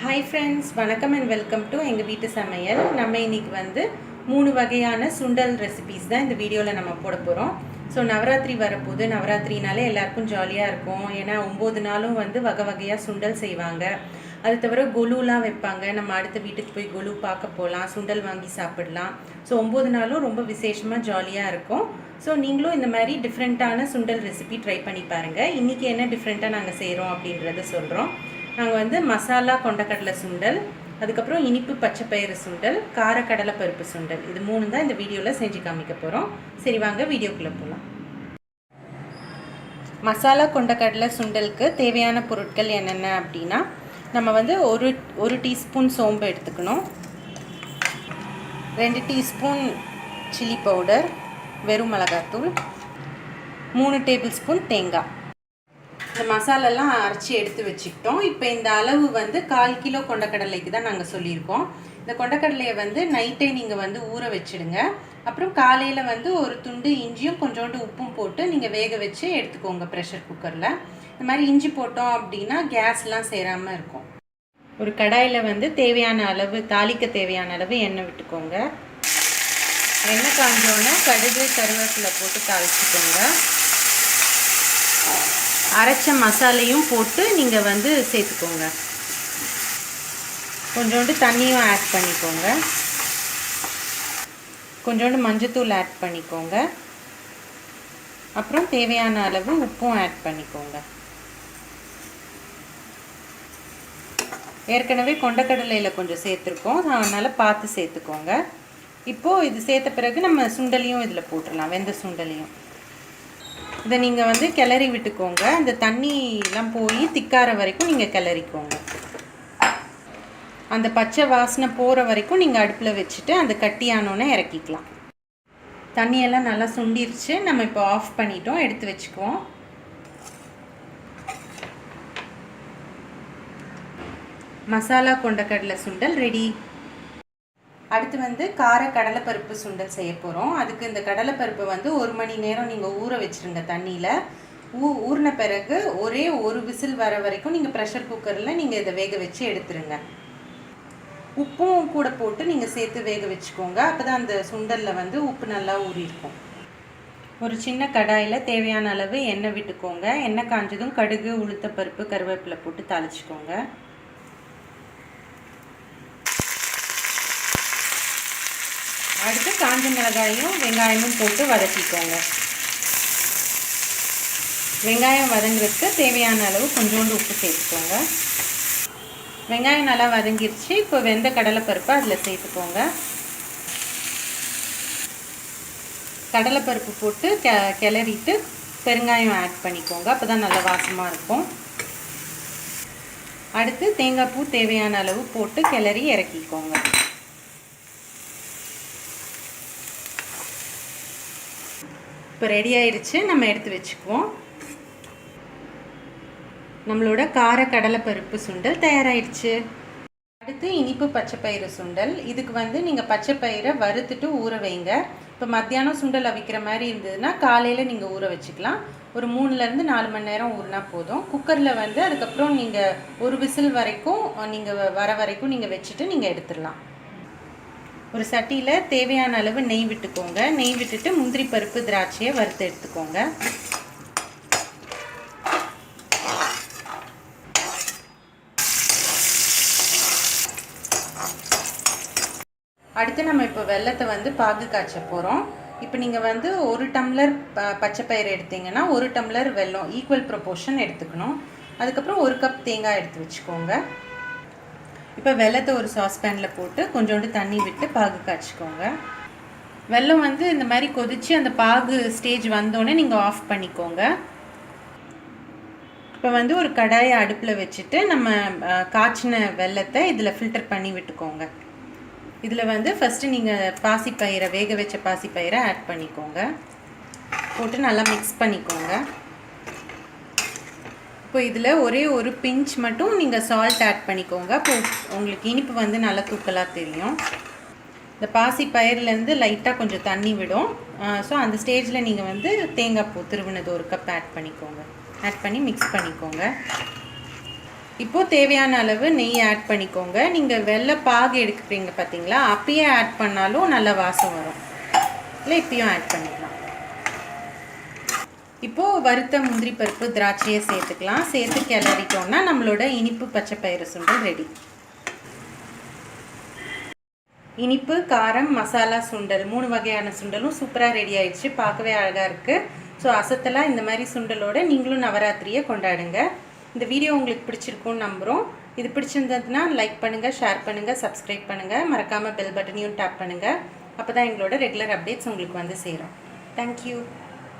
Hi friends வணக்கம் and welcome to எங்கள் வீட்டு சமையல். நம்ம இன்றைக்கி வந்து மூணு வகையான சுண்டல் ரெசிபீஸ் தான் இந்த வீடியோவில் நம்ம போட போகிறோம் ஸோ நவராத்திரி வரப்போது நவராத்திரினாலே எல்லாருக்கும் ஜாலியாக இருக்கும். ஏன்னா ஒம்பது நாளும் வந்து வகை வகையாக சுண்டல் செய்வாங்க. அது தவிர கொலுலாம் வைப்பாங்க. நம்ம அடுத்த வீட்டுக்கு போய் கொலு பார்க்க போகலாம் சுண்டல் வாங்கி சாப்பிடலாம். ஸோ ஒம்பது நாளும் ரொம்ப விசேஷமாக ஜாலியாக இருக்கும். ஸோ நீங்களும் இந்த மாதிரி டிஃப்ரெண்ட்டான சுண்டல் ரெசிபி ட்ரை பண்ணி பாருங்கள் இன்றைக்கி என்ன டிஃப்ரெண்ட்டாக நாங்கள் செய்கிறோம் அப்படின்றத சொல்கிறோம் நாங்கள் வந்து மசாலா கொண்டக்கடலை சுண்டல் அதுக்கப்புறம் இனிப்பு பச்சைப்பயிறு சுண்டல் கார கடலை பருப்பு சுண்டல். இது மூணு தான் இந்த வீடியோவில் செஞ்சு காமிக்க போகிறோம் சரி வாங்க வீடியோக்குள்ளே போகலாம் மசாலா கொண்டக்கடலை சுண்டலுக்கு தேவையான பொருட்கள் என்னென்ன அப்படின்னா நம்ம வந்து ஒரு ஒரு டீஸ்பூன் சோம்பு எடுத்துக்கணும். ரெண்டு டீஸ்பூன் சில்லி பவுடர் வெறும் மிளகாத்தூள் மூணு டேபிள் ஸ்பூன் தேங்காய். இந்த மசாலாலாம் அரைச்சி எடுத்து வச்சுக்கிட்டோம். இப்போ இந்த அளவு வந்து கால் கிலோ கொண்டக்கடலைக்கு தான் நாங்கள் சொல்லியிருக்கோம். இந்த கொண்டக்கடலையை வந்து நைட்டே நீங்கள் வந்து ஊற வச்சிடுங்க. அப்புறம் காலையில் வந்து ஒரு துண்டு இஞ்சியும் கொஞ்சோண்டு உப்பும் போட்டு நீங்கள் வேக வச்சு எடுத்துக்கோங்க ப்ரெஷர் குக்கரில் இந்த மாதிரி இஞ்சி போட்டோம் அப்படின்னா கேஸ்லாம் சேராமல் இருக்கும். ஒரு கடாயில் வந்து தேவையான அளவு தாளிக்க தேவையான அளவு எண்ணெய் விட்டுக்கோங்க. எண்ணெய் காஞ்சோன்னே கடுகு கருவேப்பிலை போட்டு தாளிச்சுக்கோங்க. அரைச்ச மசாலையும் போட்டு நீங்கள் வந்து சேர்த்துக்கோங்க. கொஞ்சோண்டு தண்ணியும் ஆட் பண்ணிக்கோங்க. கொஞ்சோண்டு மஞ்சத்தூள் ஆட் பண்ணிக்கோங்க. அப்புறம் தேவையான அளவு உப்பும் ஆட் பண்ணிக்கோங்க. ஏற்கனவே கொண்டக்கடலையில் கொஞ்சம் சேர்த்துருக்கோம். அதனால் பார்த்து சேர்த்துக்கோங்க. இப்போது இது சேர்த்த பிறகு நம்ம சுண்டலையும் இதில் போட்டுடலாம். வெந்த சுண்டலையும். இதை நீங்கள் வந்து கிளறி விட்டுக்கோங்க. இந்த தண்ணிலாம் போய் திக்கார வரைக்கும் நீங்கள் கிளறிக்கோங்க. அந்த பச்சை வாசனை போகிற வரைக்கும் நீங்கள் அடுப்பில் வச்சுட்டு அந்த கட்டியானோன்னே இறக்கிக்கலாம். தண்ணியெல்லாம் நல்லா சுண்டிருச்சு. நம்ம இப்போ ஆஃப் பண்ணிட்டோம். எடுத்து வச்சுக்குவோம். மசாலா கொண்ட கடலை சுண்டல் ரெடி. அடுத்து வந்து கார கடலைப்பருப்பு சுண்டல் செய்ய போகிறோம் அதுக்கு இந்த கடலைப்பருப்பை வந்து ஒரு மணி நேரம் நீங்கள் ஊற வச்சுருங்க தண்ணியில். ஊ ஊறின பிறகு ஒரே ஒரு விசில் வர வரைக்கும் நீங்கள் ப்ரெஷர் குக்கரில் நீங்கள் இதை வேக வச்சு எடுத்துருங்க. உப்பும் கூட போட்டு நீங்கள் சேர்த்து வேக வச்சுக்கோங்க. அப்போ தான் அந்த சுண்டலில் வந்து உப்பு நல்லா ஊறியிருக்கும் ஒரு சின்ன கடாயில் தேவையான அளவு எண்ணெய் விட்டுக்கோங்க. எண்ணெய் காஞ்சதும் கடுகு உளுத்தப்பருப்பு கருவேப்பிலை போட்டு தாளிச்சிக்கோங்க. அடுத்து காஞ்ச மிளகாயும் வெங்காயமும் போட்டு வதக்கிக்கோங்க. வெங்காயம் வதங்குறதுக்கு தேவையான அளவு கொஞ்சோண்டு உப்பு சேர்த்துக்கோங்க. வெங்காயம் நல்லா வதங்கிருச்சு. இப்போ வெந்த கடலைப்பருப்பை அதில் சேர்த்துக்கோங்க. கடலைப்பருப்பு போட்டு கெ கிளறிட்டு பெருங்காயம் ஆட் பண்ணிக்கோங்க. அப்போ தான் நல்லா வாசமாக இருக்கும். அடுத்து தேங்காய் பூ தேவையான அளவு போட்டு கிளறி இறக்கிக்கோங்க. இப்போ ரெடி ஆயிடுச்சு நம்ம எடுத்து வச்சுக்குவோம். நம்மளோட கார கடலைப்பருப்பு சுண்டல் தயாராகிடுச்சு அடுத்து இனிப்பு பச்சைப்பயிறு சுண்டல். இதுக்கு வந்து நீங்கள் பச்சைப்பயிரை வறுத்துட்டு ஊற வைங்க. இப்போ மத்தியானம் சுண்டல் அவிக்கிற மாதிரி இருந்ததுன்னா காலையில் நீங்கள் ஊற வச்சுக்கலாம். ஒரு மூணுலேருந்து நாலு மணி நேரம் ஊறினா போதும். குக்கரில் வந்து அதுக்கப்புறம் நீங்கள் ஒரு விசில் வரைக்கும் நீங்கள் வர வரைக்கும் நீங்கள் வச்சுட்டு நீங்கள் எடுத்துடலாம். ஒரு சட்டியில் தேவையான அளவு நெய் விட்டுக்கோங்க. நெய் விட்டுட்டு முந்திரி பருப்பு திராட்சையை வறுத்து எடுத்துக்கோங்க. அடுத்து நம்ம இப்போ வெள்ளத்தை வந்து பாகு காய்ச்ச போகிறோம் இப்போ நீங்கள் வந்து ஒரு டம்ளர் ப பச்சைப்பயிறு எடுத்தீங்கன்னா ஒரு டம்ளர் வெல்லம் ஈக்குவல் ப்ரொபோர்ஷன் எடுத்துக்கணும். அதுக்கப்புறம் ஒரு கப் தேங்காய் எடுத்து வச்சுக்கோங்க. இப்போ வெள்ளத்தை ஒரு சாஸ்பேனில் போட்டு கொஞ்சோண்டு தண்ணி விட்டு பாகு காய்ச்சிக்கோங்க. வெல்லம் வந்து இந்த மாதிரி கொதித்து அந்த பாகு ஸ்டேஜ் வந்தோடனே நீங்கள் ஆஃப் பண்ணிக்கோங்க. இப்போ வந்து ஒரு கடாயை அடுப்பில் வச்சுட்டு நம்ம காய்ச்சின வெள்ளத்தை இதில் ஃபில்டர் பண்ணி விட்டுக்கோங்க. இதில் வந்து ஃபஸ்ட்டு நீங்கள் பாசிப்பயிரை வேக வச்ச பாசிப்பயிரை ஆட் பண்ணிக்கோங்க. போட்டு நல்லா மிக்ஸ் பண்ணிக்கோங்க. இப்போ இதில் ஒரே ஒரு பிஞ்ச் மட்டும் நீங்கள் சால்ட் ஆட் பண்ணிக்கோங்க. இப்போ உங்களுக்கு இனிப்பு வந்து நல்லா தூக்கலாக தெரியும். இந்த பாசி பயிர்லேருந்து லைட்டாக கொஞ்சம் தண்ணி விடும். ஸோ அந்த ஸ்டேஜில் நீங்கள் வந்து தேங்காய் பூ திருவினது ஒரு கப் ஆட் பண்ணிக்கோங்க. ஆட் பண்ணி மிக்ஸ் பண்ணிக்கோங்க. இப்போது தேவையான அளவு நெய் ஆட் பண்ணிக்கோங்க. நீங்கள் வெள்ளை பாகு எடுக்கிறீங்க பார்த்தீங்களா அப்பயே ஆட் பண்ணாலும் நல்ல வாசம் வரும். இல்லை இப்பயும் ஆட் பண்ணிக்கலாம். இப்போது வறுத்த முந்திரி பருப்பு திராட்சையை சேர்த்துக்கலாம். சேர்த்து கிளறிட்டோம்னா நம்மளோட இனிப்பு பச்சை பயிறு சுண்டல் ரெடி. இனிப்பு காரம் மசாலா சுண்டல் மூணு வகையான சுண்டலும் சூப்பராக ரெடி ஆயிடுச்சு. பார்க்கவே அழகாக இருக்குது ஸோ அசத்தலாக இந்த மாதிரி சுண்டலோட நீங்களும் நவராத்திரியை கொண்டாடுங்க. இந்த வீடியோ உங்களுக்கு பிடிச்சிருக்கும்னு நம்புகிறோம் இது பிடிச்சிருந்ததுன்னா லைக் பண்ணுங்கள் ஷேர் பண்ணுங்கள் சப்ஸ்கிரைப் பண்ணுங்கள் மறக்காமல் பெல் பட்டனையும் டேப் பண்ணுங்கள் அப்போ தான் எங்களோட ரெகுலர் அப்டேட்ஸ் உங்களுக்கு வந்து சேரும். தேங்க்யூ